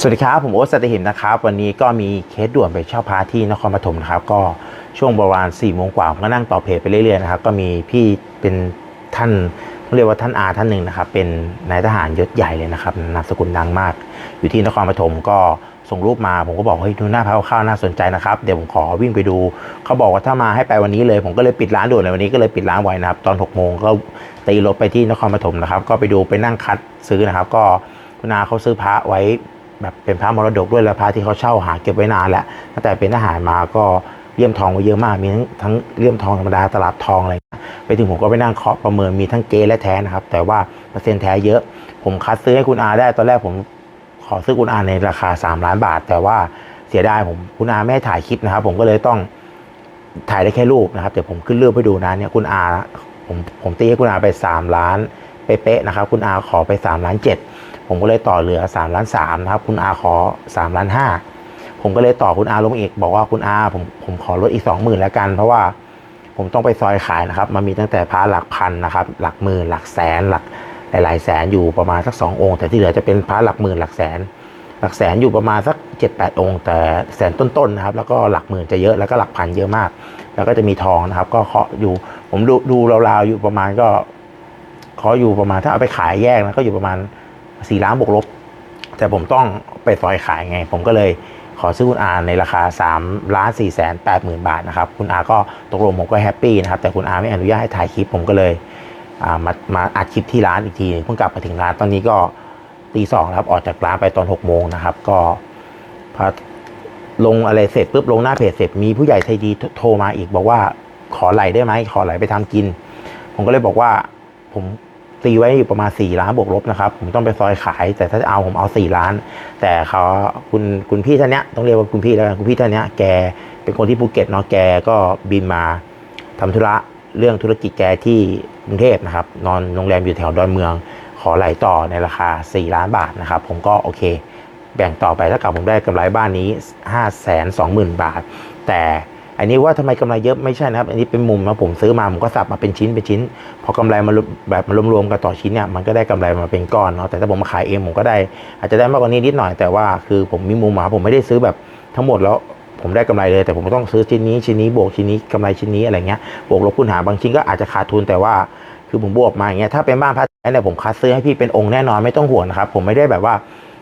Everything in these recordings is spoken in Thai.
สวัสดีครับ ผมโอ๊ตสัตหิมนะครับ วันนี้ก็มีเคสด่วนไปเช่าพระที่นครปฐมนะครับ ก็ช่วงประมาณ4ี่โมงกว่าผมก็นั่งต่อเพจไปเรื่อยๆนะครับ ก็มีพี่เป็นท่านเรียกว่าท่านอาท่านหนึ่งนะครับ เป็นนายทหารยศใหญ่เลยนะครับนามสกุลดังมาก อยู่ที่นครปฐมก็ส่งรูปมาผมก็บอกเฮ้ยดูหน้าพระข้าวน่าสนใจนะครับเดี๋ยวผมขอวิ่งไปดู เขาบอกว่าถ้ามาให้ไปวันนี้เลย ผมก็เลยปิดร้านด่วนเลยวันนี้ก็เลยปิดร้านไว้นะครับ ตอน6กโมงก็ตีรถไปที่นครปฐมนะครับ ก็ไปดูไปนั่งคัดซื้อนะครับ ก็คุณอาเขาซื้อพระไว้ แบบเป็นพระมรดกด้วยแล้วพระที่เขาเช่าหาเก็บไว้นานแล้วตั้งแต่เป็นทหารมาก็เลี่ยมทองไว้เยอะมากมีทั้งทั้งเลี่ยมทองธรรมดาตลับทองอะไรไปถึงผมก็ไปนั่งเคาะประเมินมีทั้งเกและแท้นะครับ แต่ว่าเปอร์เซ็นต์แท้เยอะ ผมคัดซื้อให้คุณอาได้ตอนแรกผมขอซื้อคุณอาในราคา 3 ล้านบาท แต่ว่าเสียดายผมคุณอาไม่ให้ถ่ายคลิปนะครับ ผมก็เลยต้องถ่ายได้แค่รูปนะครับเดี๋ยวผมขึ้นรูปให้ดูนะเนี่ยคุณอาผมผมตีให้คุณอาไป 3 ล้านเป๊ะๆนะครับ คุณอาขอไป3ล้าน7 ผมก็เลยต่อเหลือ3ล้าน3นะครับ คุณอาขอ3ล้าน5ผมก็เลยต่อคุณอาลงอีกบอกว่าคุณอาผมผมขอลดอีก20,000แล้วกัน เพราะว่าผมต้องไปซอยขายนะครับ มันมีตั้งแต่พระหลักพันนะครับ หลักหมื่นหลักแสนหลักหลายๆแสนอยู่ประมาณสักสององค์แต่ที่เหลือจะเป็นพระหลักหมื่นหลักแสน หลักแสนอยู่ประมาณสัก7 8องค์ แต่แสนต้นๆนะครับ แล้วก็หลักหมื่นจะเยอะแล้วก็หลักพันเยอะมาก แล้วก็จะมีทองนะครับ ก็เคาะอยู่ ผมดูดูราวๆอยู่ประมาณก็เคาะอยู่ประมาณถ้าเอาไปขายแยกนะก็อยู่ประมาณ สี่ล้านบวกลบ แต่ผมต้องไปซอยขายไง ผมก็เลยขอซื้อคุณอาในราคา3ล้าน4แสน8หมื่นบาทนะครับคุณอาก็ตกลงผมก็แฮปปี้นะครับแต่คุณอาไม่อนุญาตให้ถ่ายคลิปผมก็เลยมามาอัดคลิปที่ร้านอีกทีเพิ่งกลับมาถึงร้านตอนนี้ก็ตีสองแล้วครับออกจากร้านไปตอน6กโมงนะครับ ก็พอลงอะไรเสร็จปุ๊บลงหน้าเพจเสร็จมีผู้ใหญ่ไทยดีโทรมาอีกบอกว่าขอไหลได้ไหมขอไหลไปทำกิน ผมก็เลยบอกว่าผม ตีไว้อยู่ประมาณ 4 ล้านบวกลบนะครับ ผมต้องไปซอยขาย แต่ถ้าจะเอาผมเอา 4 ล้าน แต่เขาคุณคุณพี่ท่านเนี้ยต้องเรียกว่าคุณพี่แล้วกันคุณพี่ท่านเนี้ยแกเป็นคนที่ภูเก็ตเนาะแกก็บินมาทำธุระเรื่องธุรกิจแกที่กรุงเทพนะครับ นอนโรงแรมอยู่แถวดอนเมือง ขอไหลต่อในราคา 4 ล้านบาทนะครับ ผมก็โอเค แบ่งต่อไปถ้ากับผมได้กำไรบ้านนี้ 5 2 0 0 0 0 บาท แต่ อันนี้ว่าทำไมกำไรเยอะไม่ใช่นะครับ อันนี้เป็นมุมนะผมซื้อมาผมก็สับมาเป็นชิ้นเป็นชิ้น พอกำไรมาแบบมารวมๆกันต่อชิ้นเนี่ยมันก็ได้กำไรมาเป็นก้อนเนาะแต่ถ้าผมมาขายเองผมก็ได้ อาจจะได้มากกว่านี้นิดหน่อยแต่ว่าคือผมมีมุมมาผมไม่ได้ซื้อแบบทั้งหมดแล้วผมได้กำไรเลยแต่ผมต้องซื้อชิ้นนี้ชิ้นนี้บวกชิ้นนี้กำไรชิ้นนี้อะไรเงี้ยบวกลบคูณหารบางชิ้นก็อาจจะขาดทุนแต่ว่าคือผมบวกมาอย่างเงี้ยถ้าเป็นบ้านพระแท้เนี่ยผมคัดซื้อให้พี่เป็นองค์แน่นอนไม่ต้องห่วงนะครับผมไม่ได้แบบว่า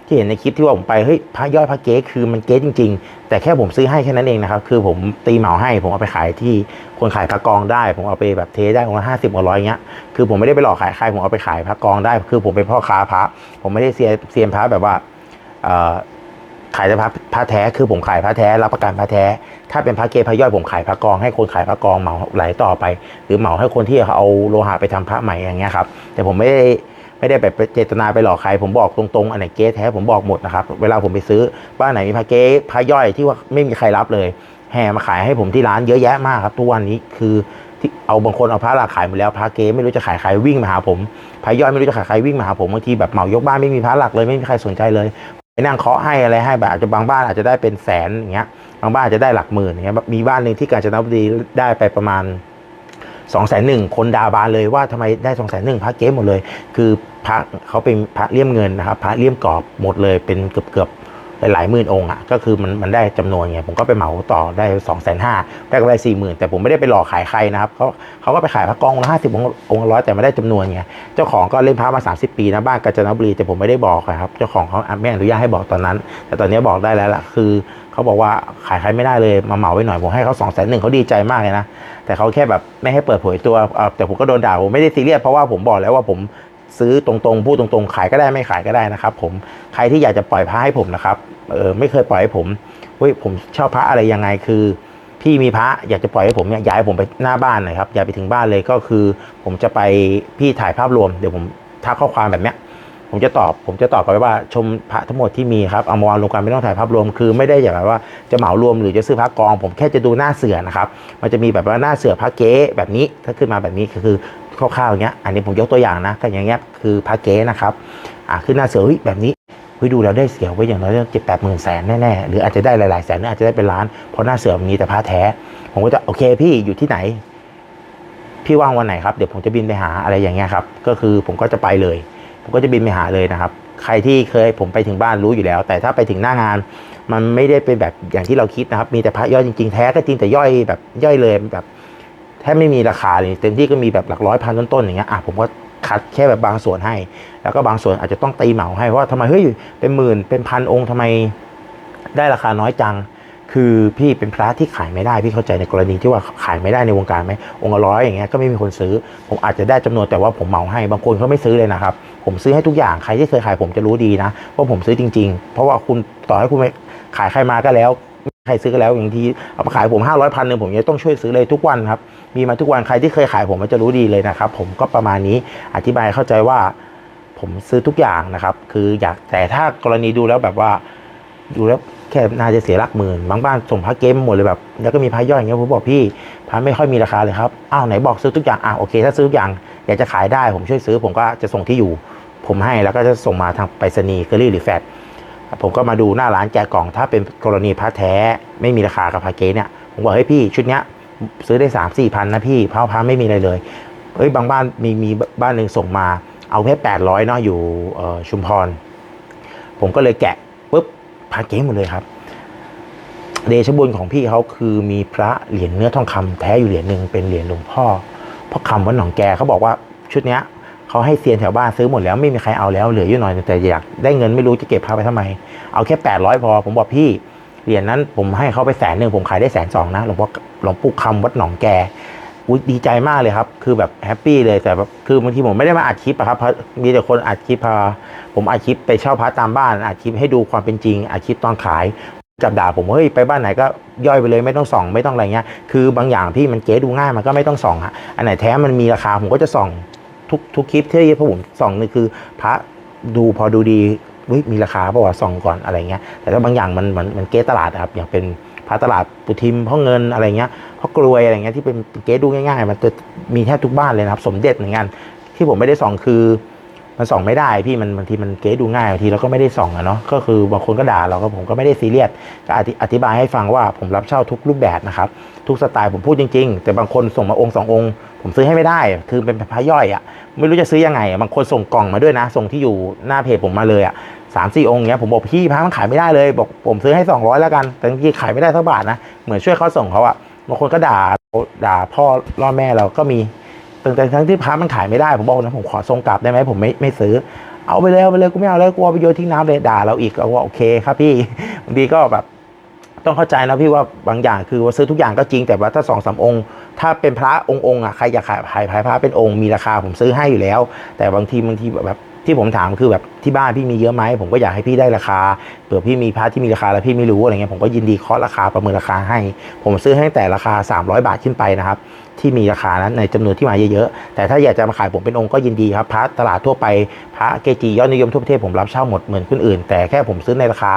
ที่เห็นในคลิปที่ว่าผมไปเฮ้ยพระย่อยพระเก๊คือมันเก๊จริง ๆ แต่แค่ผมซื้อให้แค่นั้นเองนะครับคือผมตีเหมาให้ผมเอาไปขายที่คนขายพระกองได้ ผมเอาไปแบบเทได้องค์ละห้าสิบองร้อยเงี้ยคือผมไม่ได้ไปหลอกขายใครผมเอาไปขายพระกองได้ คือผมเป็นพ่อค้าพระ ผมไม่ได้เซียนเซียนพระแบบว่าขายแต่พระพระแท้คือผมขายพระแท้รับประกันพระแท้ ถ้าเป็นพระเกพระย่อยผมขายพระกอง ให้คนขายพระกองเหมาไหลต่อไป หรือเหมาให้คนที่เขาเอาโลหะไปทำพระใหม่อย่างเงี้ยครับแต่ผมไม่ได้ ไม่ได้แบบเจตนาไปหลอกใคร ผมบอกตรงๆ อันไหนเก๊แท้ผมบอกหมดนะครับ เวลาผมไปซื้อบ้านไหนมีพระเก๊พระย่อยที่ว่าไม่มีใครรับเลย แห่มาขายให้ผมที่ร้านเยอะแยะมากครับ ทุกวันนี้คือที่เอาบางคนเอาพระหลักขายหมดแล้วพระเก๊ไม่รู้จะขายใครวิ่งมาหาผมพระย่อยไม่รู้จะขายใครวิ่งมาหาผมบางทีแบบเหมายกบ้านไม่มีพระหลักเลยไม่มีใครสนใจเลยไปนั่งเคาะให้อะไรให้แบบอาจจะบางบ้านอาจจะได้เป็นแสนอย่างเงี้ยบางบ้านอาจจะได้หลักหมื่นอย่างเงี้ยมีบ้านหนึ่งที่กาญจนบุรีได้ไปประมาณ สองแสนหนึ่งคนดาบานเลยว่าทำไมได้สองแสนหนึ่งพระเก๊หมดเลย คือพระเขาเป็นพระเลี่ยมเงินนะครับพระเลี่ยมกรอบหมดเลยเป็นเกือบเกือบๆหลายหมื่นองค์อะก็คือมันมันได้จำนวนไงผมก็ไปเหมาต่อได้สองแสนห้าได้กำไรสี่หมื่นแต่ผมไม่ได้ไปหลอกขายใครนะครับเขาเขาก็ไปขายพระกองละห้าสิบองค์องค์ร้อยแต่ไม่ได้จำนวนไงเจ้าของก็เล่นพระมา 30 ปีนะบ้านกาญจนบุรีแต่ผมไม่ได้บอกครับเจ้าของเขาไม่อนุญาตให้บอกตอนนั้น แต่ตอนนี้บอกได้แล้วล่ะคือ เขาบอกว่าขายใครไม่ได้เลยมาเหมาไว้หน่อยผมให้เขาสองแสนหนึ่งเขาดีใจมากเลยนะแต่เขาแค่แบบไม่ให้เปิดเผยตัวแต่ผมก็โดนด่าผมไม่ได้ซีเรียสเพราะว่าผมบอกแล้วว่าผมซื้อตรงๆพูดตรงๆ ขายก็ได้ไม่ขายก็ได้นะครับ ผมใครที่อยากจะปล่อยพระให้ผมนะครับเออไม่เคยปล่อยให้ผมเฮ้ยผมเช่าพระอะไรยังไงคือพี่มีพระอยากจะปล่อยให้ผมเนี่ยย้ายผมไปหน้าบ้านหน่อยครับย้ายไปถึงบ้านเลยก็คือ ผมจะไปพี่ถ่ายภาพรวมเดี๋ยวผมทักข้อความแบบเนี้ย ผมจะตอบ ผมจะตอบไปว่าชมพระทั้งหมดที่มีครับเอามาวางรวมกันไม่ต้องถ่ายภาพรวมคือไม่ได้อย่างแบบว่าจะเหมารวมหรือจะซื้อพระกอง ผมแค่จะดูหน้าเสือนะครับมันจะมีแบบว่าหน้าเสือพระเก๊แบบนี้ถ้าขึ้นมาแบบนี้ก็คือคร่าวๆอย่างเงี้ยอันนี้ผมยกตัวอย่างนะก็อย่างเงี้ยคือพระเก๊นะครับอะขึ้นหน้าเสือเฮ้ยแบบนี้เฮ้ยดูแล้วได้เสียไว้อย่างน้อยเจ็ดแปดหมื่นแสนแน่ๆหรืออาจจะได้หลายๆแสนหรืออาจจะได้เป็นล้านเพราะหน้าเสือมันมีแต่พระแท้ ผมก็จะโอเคพี่อยู่ที่ไหนพี่ว่างวันไหนครับเดี๋ยวผมจะบินไปหาอะไรอย่างเงี้ยครับ ก็คือผมก็จะไปเลย ผมก็จะบินไปหาเลยนะครับ ใครที่เคยผมไปถึงบ้านรู้อยู่แล้ว แต่ถ้าไปถึงหน้างาน มันไม่ได้เป็นแบบอย่างที่เราคิดนะครับ มีแต่พระย่อยจริงๆแท้ก็จริงแต่ย่อยแบบย่อยเลยแบบแทบไม่มีราคาเลยเต็มที่ก็มีแบบหลักร้อยพันต้นๆอย่างเงี้ยอะผมก็คัดแค่แบบบางส่วนให้ แล้วก็บางส่วนอาจจะต้องตีเหมาให้เพราะว่าทำไมเฮ้ยเป็นหมื่นเป็นพันองค์ทำไมได้ราคาน้อยจัง คือพี่เป็นพระที่ขายไม่ได้พี่เข้าใจในกรณีที่ว่าขายไม่ได้ในวงการไหมองค์ละร้อยอย่างเงี้ยก็ไม่มีคนซื้อ ผมอาจจะได้จำนวนแต่ว่าผมเหมาให้บางคนเขาไม่ซื้อเลยนะครับ ผมซื้อให้ทุกอย่างใครที่เคยขายผมจะรู้ดีนะว่าผมซื้อจริง ๆ เพราะว่าคุณต่อให้คุณไม่ขายใครมาก็แล้วใครซื้อก็แล้วอย่างที่เอามาขายผมห้าร้อยพันหนึ่งผมยังต้องช่วยซื้อเลยทุกวันครับ มีมาทุกวันใครที่เคยขายผมมันจะรู้ดีเลยนะครับ ผมก็ประมาณนี้อธิบายเข้าใจว่า ผมซื้อทุกอย่างนะครับ คืออยากแต่ถ้ากรณีดูแล้วแบบว่าดูแล้วแค่น่าจะเสียหลักหมื่นบางบ้านส่งพระเกมหมดเลยแบบแล้วก็มีพระย่อยอย่างเงี้ยผมบอกพี่พระไม่ค่อยมีราคาเลยครับอ้าวไหนบอกซื้อทุกอย่างอะโอเคถ้าซื้อทุกอย่างอยากจะขายได้ผมช่วยซื้อผมก็จะส่งที่อยู่ ผมให้แล้วก็จะส่งมาทางไปรษณีย์เคอรี่หรือแฟดผมก็มาดูหน้าร้านแกะกล่อง ถ้าเป็นกรณีพระแท้ไม่มีราคากับพระเก๊เนี่ยผมบอกเฮ้ยพี่ชุดเนี้ยซื้อได้สามสี่พันนะพี่เพราะพระไม่มีอะไรเลยเฮ้ยบางบ้านมีมีบ้านหนึ่งส่งมาเอาแค่แปดร้อยเนาะอยู่ชุมพร ผมก็เลยแกะปุ๊บพระเก๊หมดเลยครับเดชบุญของพี่เขาคือมีพระเหรียญเนื้อทองคำแท้อยู่เหรียญหนึ่งเป็นเหรียญหลวงพ่อพ่อคำวัดหนองแกเขาบอกว่าชุดเนี้ย เขาให้เซียนแถวบ้านซื้อหมดแล้วไม่มีใครเอาแล้วเหลืออยู่หน่อยแต่อยากได้เงินไม่รู้จะเก็บพระไปทำไม เอาแค่แปดร้อยพอ ผมบอกพี่เหรียญนั้นผมให้เขาไปแสนหนึ่งผมขายได้แสนสองนะหลวงพ่อหลวงปู่คำวัดหนองแกอุ๊ยดีใจมากเลยครับ คือแบบแฮปปี้เลยแต่แบบคือบางทีผมไม่ได้มาอัดคลิปอะครับมีแต่คนอัดคลิปพาผมอัดคลิปไปเช่าพระตามบ้านอัดคลิปให้ดูความเป็นจริงอัดคลิปตอนขายจับด่าผมเฮ้ยไปบ้านไหนก็ย่อยไปเลยไม่ต้องส่อง ไม่ต้องอะไรเงี้ยคือบางอย่างพี่มันเก๋ดูง่ายมันก็ไม่ต้องส่องอะอันไหนแท้มันมีราคาผมก็จะส่อง ทุกทุกคลิปที่ผมส่องนี่คือพระดูพอดูดีวิมีราคาเปล่าวส่องก่อนอะไรเงี้ยแต่ถ้าบางอย่างมันมันมันเก๊ตลาดอะครับอย่างเป็นพระตลาดปุทิมพ่อเงินอะไรเงี้ยพ่อกรวยอะไรเงี้ยที่เป็นเก๊ดูง่ายๆ มันจะมีแทบทุกบ้านเลยนะครับ สมเด็จเหมือนกันที่ผมไม่ได้ส่องคือ มันส่องไม่ได้พี่มันบางทีมันเก๊ดูง่ายบางทีเราก็ไม่ได้ส่องอะเนาะก็คือบางคนก็ด่าเราก็ผมก็ไม่ได้ซีเรียสก็อธิอธิบายให้ฟังว่าผมรับเช่าทุกรูปแบบนะครับทุกสไตล์ผมพูดจริง ๆ แต่บางคนส่งมาองค์สององค์ ผมซื้อให้ไม่ได้ คือเป็นพระย่อยอะไม่รู้จะซื้อยังไงบางคนส่งกล่องมาด้วยนะ ส่งที่อยู่หน้าเพจผมมาเลยอะสามสี่องค์เนี้ยผมบอกพี่พระมันขายไม่ได้เลยบอกผมซื้อให้สองร้อยแล้วกันแต่จริงๆขายไม่ได้สักบาทนะเหมือนช่วยเขาส่งเขาอะบางคนก็ด่าด่าพ่อล่อแม่เราก็มี แต่ทั้งที่พระมันขายไม่ได้ผมบอกนะผมขอส่งกลับได้ไหมผมไม่ไม่ซื้อ เอาไปเลยเอาไปเลยกูไม่เอาแล้วกลัวไปโยนทิ้งน้ำเลยด่าเราอีกเราก็โอเคครับพี่บางทีก็แบบต้องเข้าใจนะพี่ว่าบางอย่างคือว่าซื้อทุกอย่างก็จริงแต่ว่าถ้าสองสามองค์ ถ้าเป็นพระองค์องค์อะใครอยากขายขายพระเป็นองค์มีราคาผมซื้อให้อยู่แล้ว แต่บางทีบางทีแบบ ที่ผมถามคือแบบที่บ้านพี่มีเยอะไหมผมก็อยากให้พี่ได้ราคาเผื่อพี่มีพระที่มีราคาแล้วพี่ไม่รู้อะไรเงี้ยผมก็ยินดีเคาะราคาประเมินราคาให้ ผมซื้อให้แต่ราคา 300 บาทขึ้นไปนะครับที่มีราคานั้นในจำนวนที่มาเยอะๆ แต่ถ้าอยากจะมาขายผมเป็นองค์ก็ยินดีครับ พระตลาดทั่วไป พระเกจิยอดนิยมทั่วประเทศผมรับเช่าหมดเหมือนคนอื่น แต่แค่ผมซื้อในราคา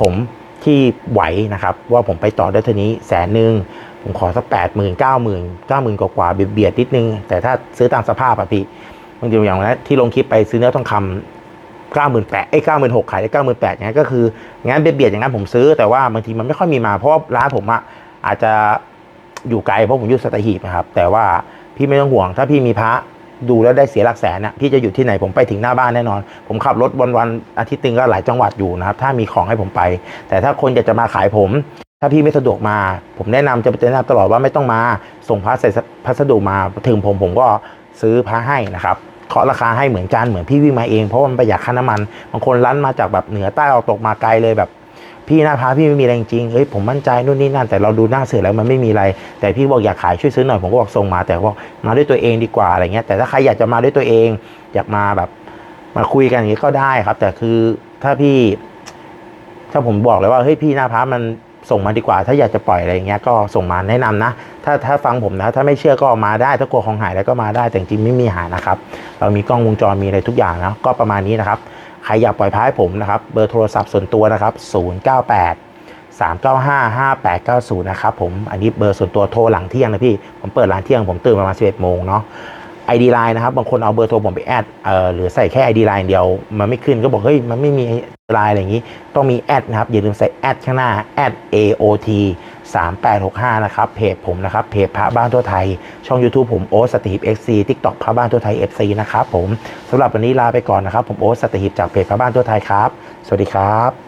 ผมที่ไหวนะครับ ว่าผมไปต่อได้เท่านี้แสนหนึ่งผมขอสักแปดหมื่นเก้าหมื่นเก้าหมื่นกว่าๆเบียดนิดนึง แต่ถ้าซื้อตามสภาพอะพี่ บางทีอย่างนั้นที่ลงคลิปไปซื้อเนื้อทองคำเก้าหมื่นแปดไอ้เก้าหมื่นหกขายได้เก้าหมื่นแปดอย่างนั้นก็คืองั้นเบียดๆอย่างนั้นผมซื้อแต่ว่าบางทีมันไม่ค่อยมีมาเพราะร้านผมอะอาจจะอยู่ไกลเพราะผมอยู่สัตหีบนะครับ แต่ว่าพี่ไม่ต้องห่วง ถ้าพี่มีพระดูแล้วได้เสียหลักแสนนะพี่จะอยู่ที่ไหนผมไปถึงหน้าบ้านแน่นอน ผมขับรถวันวันอาทิตย์หนึงก็หลายจังหวัดอยู่นะครับ ถ้ามีของให้ผมไป แต่ถ้าคนอยากจะมาขายผม ถ้าพี่ไม่สะดวกมา ผมแนะนำจะแนะนำตลอดว่าไม่ต้องมาส่งพระใส่พัสดุมาถึงผมผมก็ซื้อพระให้นะครับ เคาะราคาให้เหมือนกันเหมือนพี่วิ่งมาเองเพราะมันประหยัดค่าน้ำมันบางคนรั้นมาจากแบบเหนือใต้ออกตกมาไกลเลยแบบ พี่หน้าพระพี่ไม่มีอะไรจริงเฮ้ยผมมั่นใจนู่นนี่นั่นแต่เราดูหน้าเสือแล้วมันไม่มีอะไร แต่พี่บอกอยากขายช่วยซื้อหน่อยผมก็บอกส่งมาแต่บอกมาด้วยตัวเองดีกว่าอะไรเงี้ยแต่ถ้าใครอยากจะมาด้วยตัวเองอยากมาแบบมาคุยกันอย่างนี้ก็ได้ครับ แต่คือถ้าพี่ ถ้าผมบอกเลยว่าเฮ้ยพี่หน้าพระมัน ส่งมาดีกว่า ถ้าอยากจะปล่อยอะไรอย่างเงี้ยก็ส่งมาแนะนำนะ ถ้าถ้าฟังผมนะ ถ้าไม่เชื่อก็มาได้ ถ้ากลัวของหายแล้วก็มาได้ แต่จริงไม่มีหายนะครับ เรามีกล้องวงจรมีอะไรทุกอย่างนะก็ประมาณนี้นะครับ ใครอยากปล่อยพระให้ผมนะครับ เบอร์โทรศัพท์ส่วนตัวนะครับ 098 395 5890 นะครับผม อันนี้เบอร์ส่วนตัวโทรหลังเที่ยงนะพี่ ผมเปิดร้านเที่ยงผมตื่นประมาณ 11โมงเนาะ ID Line นะครับ บางคนเอาเบอร์โทรผมไปแอดเอ่อหรือใส่แค่ ID Line เดียว มันไม่ขึ้นก็บอก เฮ้ย มันไม่มีไลน์อะไรอย่างนี้ ต้องมีแอดนะครับ อย่าลืมใส่แอดข้างหน้าแอด AOT 3865 นะครับ เพจผมนะครับ เพจพระบ้านทั่วไทย ช่อง YouTube ผมโอ๊ตสตีฟเอ็กซีทิกตอกพระบ้านทั่วไทย FC นะครับผมสำหรับวันนี้ลาไปก่อนนะครับ ผมโอ๊ตสตีฟจากเพจพระบ้านทั่วไทยครับ สวัสดีครับ